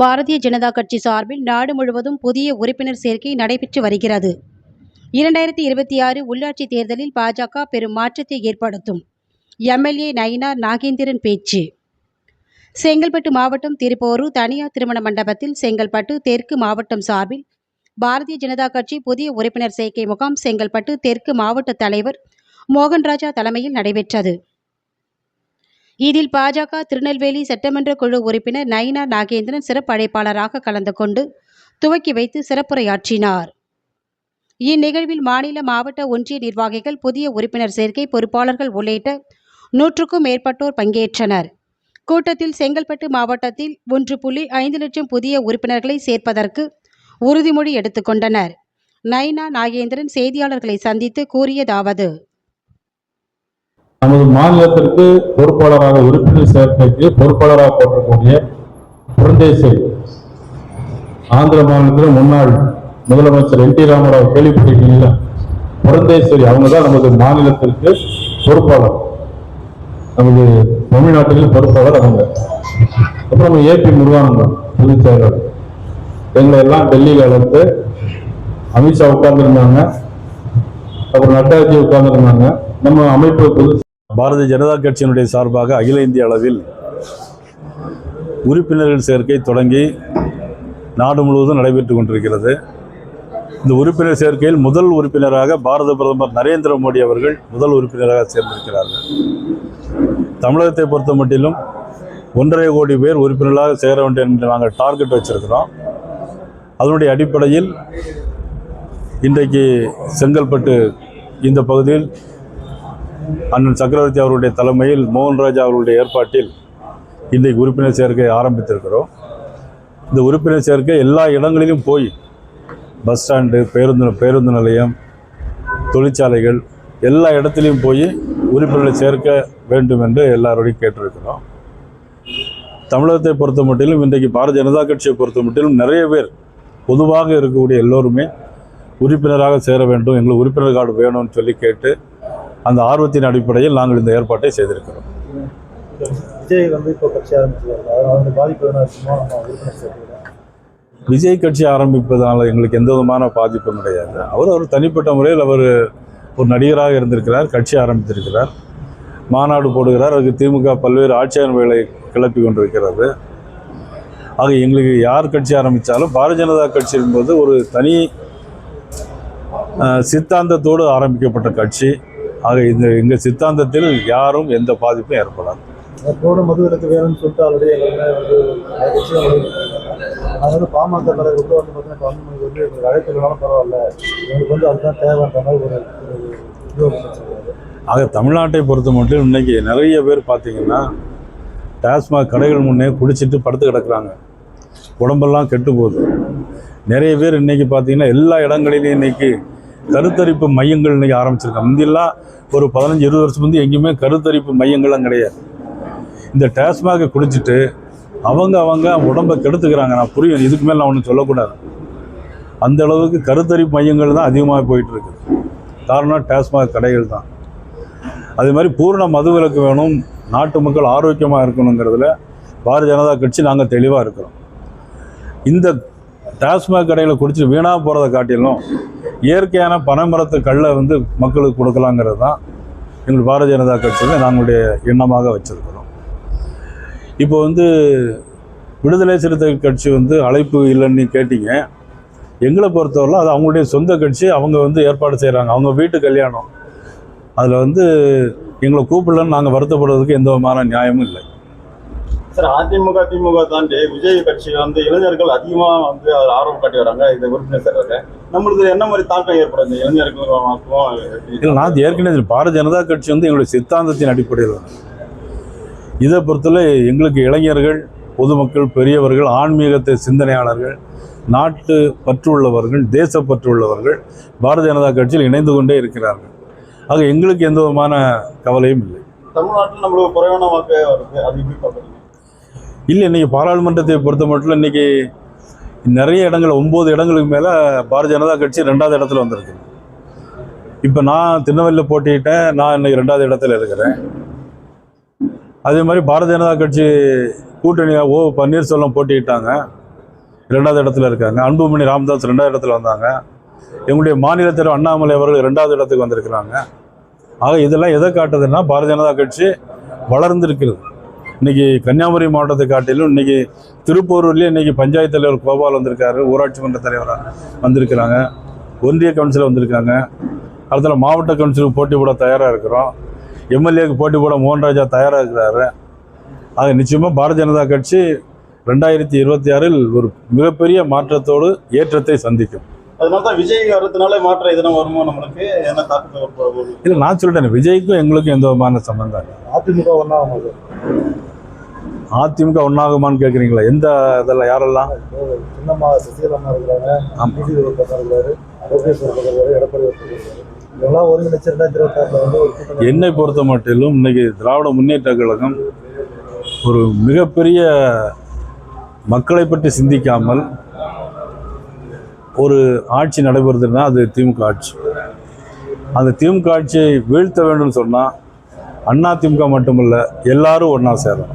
பாரதிய ஜனதா கட்சி சார்பில் நாடு முழுவதும் புதிய உறுப்பினர் சேர்க்கை நடைபெற்று வருகிறது. இரண்டாயிரத்தி இருபத்தி ஆறு உள்ளாட்சி தேர்தலில் பாஜக பெரும் மாற்றத்தை ஏற்படுத்தும். எம்எல்ஏ நயினார் நாகேந்திரன் பேச்சு. செங்கல்பட்டு மாவட்டம் திருப்போரு தனியார் திருமண மண்டபத்தில் செங்கல்பட்டு தெற்கு மாவட்டம் சார்பில் பாரதிய ஜனதா கட்சி புதிய உறுப்பினர் சேர்க்கை முகாம் செங்கல்பட்டு தெற்கு மாவட்ட தலைவர் மோகன்ராஜா தலைமையில் நடைபெற்றது. இதில் பாஜக திருநெல்வேலி சட்டமன்ற குழு உறுப்பினர் நயினா நாகேந்திரன் சிறப்பு அழைப்பாளராக கலந்து கொண்டு துவக்கி வைத்து சிறப்புரையாற்றினார். இந்நிகழ்வில் மாநில மாவட்ட ஒன்றிய நிர்வாகிகள் புதிய உறுப்பினர் சேர்க்கை பொறுப்பாளர்கள் உள்ளிட்ட நூற்றுக்கும் மேற்பட்டோர் பங்கேற்றனர். கூட்டத்தில் செங்கல்பட்டு மாவட்டத்தில் ஒன்று புள்ளி ஐந்து லட்சம் புதிய உறுப்பினர்களை சேர்ப்பதற்கு உறுதிமொழி எடுத்துக்கொண்டனர் நயினா நாகேந்திரன் செய்தியாளர்களை சந்தித்து கூறியதாவது நமது மாநிலத்திற்கு பொறுப்பாளராக உறுப்பினர் சேர்க்கைக்கு பொறுப்பாளராக போற்றக்கூடிய புரந்தேசரி ஆந்திர மாநிலத்தில் முன்னாள் முதலமைச்சர் என் டி ராமராவ் கேள்விப்பட்டிருக்கீங்களா? புரந்தேஸ்வரி அவங்க தான் நமது மாநிலத்திற்கு பொறுப்பாளர். நமது தமிழ்நாட்டில் பொறுப்பாளர் அவங்க. அப்புறம் ஏபி முருகானந்தம் பொதுச் செயலாளர் எங்களை எல்லாம் டெல்லியில் அழைத்து அமித்ஷா உட்கார்ந்துருந்தாங்க. அப்புறம் நட்டாஜி உட்கார்ந்துருந்தாங்க. நம்ம அமைப்பு பொது பாரதிய ஜனதா கட்சியினுடைய சார்பாக அகில இந்திய அளவில் உறுப்பினர்கள் சேர்க்கை தொடங்கி நாடு முழுவதும் நடைபெற்று கொண்டிருக்கிறது. இந்த உறுப்பினர் சேர்க்கையில் முதல் உறுப்பினராக பாரத பிரதமர் நரேந்திர மோடி அவர்கள் முதல் உறுப்பினராக சேர்ந்திருக்கிறார்கள். தமிழகத்தை பொறுத்த மட்டிலும் ஒன்றரை கோடி பேர் உறுப்பினர்களாக சேர வேண்டும் என்று நாங்கள் டார்கெட் வச்சிருக்கிறோம். அதனுடைய அடிப்படையில் இன்றைக்கு செங்கல்பட்டு இந்த பகுதியில் அண்ணன் சக்கரவர்த்தி அவருடைய தலைமையில் மோகன்ராஜ் அவர்களுடைய ஏற்பாட்டில் இன்றைக்கு உறுப்பினர் சேர்க்கை ஆரம்பித்திருக்கிறோம். இந்த உறுப்பினர் சேர்க்கை எல்லா இடங்களிலும் போய் பஸ் ஸ்டாண்டு பேருந்து பேருந்து நிலையம் தொழிற்சாலைகள் எல்லா இடத்துலையும் போய் உறுப்பினர்களை சேர்க்க வேண்டும் என்று எல்லாரோடையும் கேட்டிருக்கிறோம். தமிழகத்தை பொறுத்த மட்டிலும் இன்றைக்கு பாரதிய ஜனதா கட்சியை பொறுத்த மட்டிலும் நிறைய பேர் பொதுவாக இருக்கக்கூடிய எல்லோருமே உறுப்பினராக சேர வேண்டும் எங்களுக்கு உறுப்பினர் கார்டு வேணும்னு சொல்லி கேட்டு அந்த ஆர்வத்தின் அடிப்படையில் நாங்கள் இந்த ஏற்பாட்டை செய்திருக்கிறோம். விஜய் வந்து இப்போ கட்சி ஆரம்பிச்சிருக்காரு. பாதிப்பு விஜய் கட்சி ஆரம்பிப்பதனால எங்களுக்கு எந்த விதமான பாதிப்பும் கிடையாது. அவர் ஒரு தனிப்பட்ட முறையில் அவர் ஒரு நடிகராக இருந்திருக்கிறார் கட்சி ஆரம்பித்திருக்கிறார். மாநாடு போடுகிறார். அதுக்கு திமுக பல்வேறு ஆட்சேபனைகளை கிளப்பி கொண்டிருக்கிறது. ஆக எங்களுக்கு யார் கட்சி ஆரம்பித்தாலும் பாரதிய ஜனதா கட்சி என்பது ஒரு தனி சித்தாந்தத்தோடு ஆரம்பிக்கப்பட்ட கட்சி. ஆக இந்த எங்கள் சித்தாந்தத்தில் யாரும் எந்த பாதிப்பும் ஏற்படாது. போன மது விலக்கு வேணும்னு சொல்லிட்டு ஆல்ரெடி எல்லாருமே வந்து வந்து அது வந்து பாமக தலைவர் கூட வந்து பார்த்தீங்கன்னா இப்போ அன்புமணி வந்து எங்களுக்கு அழைப்பு இல்லைனாலும் பரவாயில்ல. எங்களுக்கு வந்து அதுதான் தேவைன்ற மாதிரி ஒரு ஆக தமிழ்நாட்டை பொறுத்த மட்டும் இன்னைக்கு நிறைய பேர் பார்த்தீங்கன்னா டாஸ்மாக் கடைகள் முன்னே குடிச்சிட்டு படுத்து கிடக்குறாங்க. உடம்பெல்லாம் கெட்டு போகுது. நிறைய பேர் இன்னைக்கு பார்த்தீங்கன்னா எல்லா இடங்களிலும் இன்னைக்கு கருத்தரிப்பு மையங்கள் இன்றைக்கி ஆரம்பிச்சிருக்காங்க. முந்தியெல்லாம் ஒரு பதினஞ்சு இருபது வருஷம் வந்து எங்கேயுமே கருத்தரிப்பு மையங்கள்லாம் கிடையாது. இந்த டாஸ்மாக குடிச்சிட்டு அவங்க அவங்க உடம்பை கெடுத்துக்கிறாங்க நான் புரியும் இதுக்கு மேலே நான் ஒன்றும் சொல்லக்கூடாது. அந்த அளவுக்கு கருத்தரிப்பு மையங்கள் தான் அதிகமாக போயிட்டுருக்குது காரணம் டாஸ்மாக் கடைகள் தான். அதே மாதிரி பூர்ண மதுவிலக்கு வேணும் நாட்டு மக்கள் ஆரோக்கியமாக இருக்கணுங்கிறதுல பாரதிய ஜனதா கட்சி நாங்கள் தெளிவாக இருக்கிறோம். இந்த டாஸ்மாக் கடையில் குடிச்சு வீணாக போகிறத காட்டிலும் இயற்கையான பனைமரத்து கல்லை வந்து மக்களுக்கு கொடுக்கலாங்கிறது தான் எங்கள் பாரதிய ஜனதா கட்சியில் நாங்களுடைய எண்ணமாக வச்சுருக்கிறோம். இப்போ வந்து விடுதலை சிறுத்தை கட்சி வந்து அழைப்பு இல்லைன்னு கேட்டீங்க. எங்களை பொறுத்தவரை அது அவங்களுடைய சொந்த கட்சி அவங்க வந்து ஏற்பாடு செய்கிறாங்க அவங்க வீட்டு கல்யாணம். அதில் வந்து எங்களை கூப்பிடலன்னு நாங்கள் வருத்தப்படுறதுக்கு எந்த விதமான நியாயமும் இல்லை. சார் அதிமுக திமுக தாண்டி விஜய் கட்சி வந்து இளைஞர்கள் அதிகமா வந்து அதுல ஆர்வம் காட்டி வராங்க. இந்த உறுப்பினர் நம்மளுக்கு என்ன மாதிரி தாக்கம் ஏற்படும் இந்த இளைஞர்களுக்கும் இல்லை நான் ஏற்கனவே பாரதிய ஜனதா கட்சி வந்து எங்களுடைய சித்தாந்தத்தின் அடிப்படையில். இதை பொறுத்தவரை எங்களுக்கு இளைஞர்கள் பொதுமக்கள் பெரியவர்கள் ஆன்மீகத்தை சிந்தனையாளர்கள் நாட்டு பற்று உள்ளவர்கள் தேசப்பற்று உள்ளவர்கள் பாரதிய ஜனதா கட்சியில் இணைந்து கொண்டே இருக்கிறார்கள். ஆக எங்களுக்கு எந்த விதமான கவலையும் இல்லை. தமிழ்நாட்டில் நம்மளுக்கு குறைவான வாக்கு வருது. அது எப்படி பாக்குறீங்க இல்லை இன்றைக்கி பாராளுமன்றத்தை பொறுத்த மட்டும் இன்றைக்கி நிறைய இடங்கள் ஒம்பது இடங்களுக்கு மேலே பாரதிய ஜனதா கட்சி ரெண்டாவது இடத்துல வந்திருக்கு. இப்போ நான் திருநெல்வேலியில் போட்டிட்டேன் நான் இன்னைக்கு ரெண்டாவது இடத்துல இருக்கிறேன். அதே மாதிரி பாரதிய ஜனதா கட்சி கூட்டணியாக ஓ பன்னீர்செல்வம் போட்டிக்கிட்டாங்க ரெண்டாவது இடத்துல இருக்காங்க. அன்புமணி ராமதாஸ் ரெண்டாவது இடத்துல வந்தாங்க. எங்களுடைய மாநில தலைவர் அண்ணாமலை அவர்கள் ரெண்டாவது இடத்துக்கு வந்திருக்கிறாங்க. ஆக இதெல்லாம் எதை காட்டுதுன்னா பாரதிய ஜனதா கட்சி வளர்ந்திருக்கிறது. இன்னைக்கு கன்னியாகுமரி மாவட்டத்தை காட்டிலும் இன்னைக்கு திருப்பூர்லேயே இன்னைக்கு பஞ்சாயத்து தலைவர் கோபால் வந்திருக்காரு ஊராட்சி மன்ற தலைவராக வந்திருக்கிறாங்க. ஒன்றிய கவுன்சிலர் வந்திருக்காங்க. அடுத்தல மாவட்ட கவுன்சிலுக்கு போட்டி போட தயாராக இருக்கிறோம். எம்எல்ஏக்கு போட்டி போட மோகன்ராஜா தயாராக இருக்கிறாரு. ஆக நிச்சயமாக பாரதிய ஜனதா கட்சி ரெண்டாயிரத்தி இருபத்தி ஆறில் ஒரு மிகப்பெரிய மாற்றத்தோடு ஏற்றத்தை சந்திக்கும். அதனால தான் விஜய் வர்றதுனால மாற்றம் எதனா வருமோ நம்மளுக்கு? என்ன தாக்கத்தை இல்லை நான் சொல்லிட்டேன் விஜய்க்கும் எங்களுக்கும் எந்த விதமான சம்பந்தம் இல்லை. அதிமுக ஒன்றா அதிமுக ஒன்றாகுமான்னு கேட்குறீங்களா எந்த இதெல்லாம் யாரெல்லாம்? சின்னம்மா சசிகலாமா இருக்கிறாங்க. என்னை பொறுத்த மட்டிலும் இன்னைக்கு திராவிட முன்னேற்ற கழகம் ஒரு மிகப்பெரிய மக்களை பற்றி சிந்திக்காமல் ஒரு ஆட்சி நடைபெறுதுன்னா அது திமுக ஆட்சி. அந்த திமுக ஆட்சியை வீழ்த்த வேண்டும் சொன்னால் அண்ணா திமுக மட்டுமல்ல எல்லாரும் ஒன்றா சேரணும்.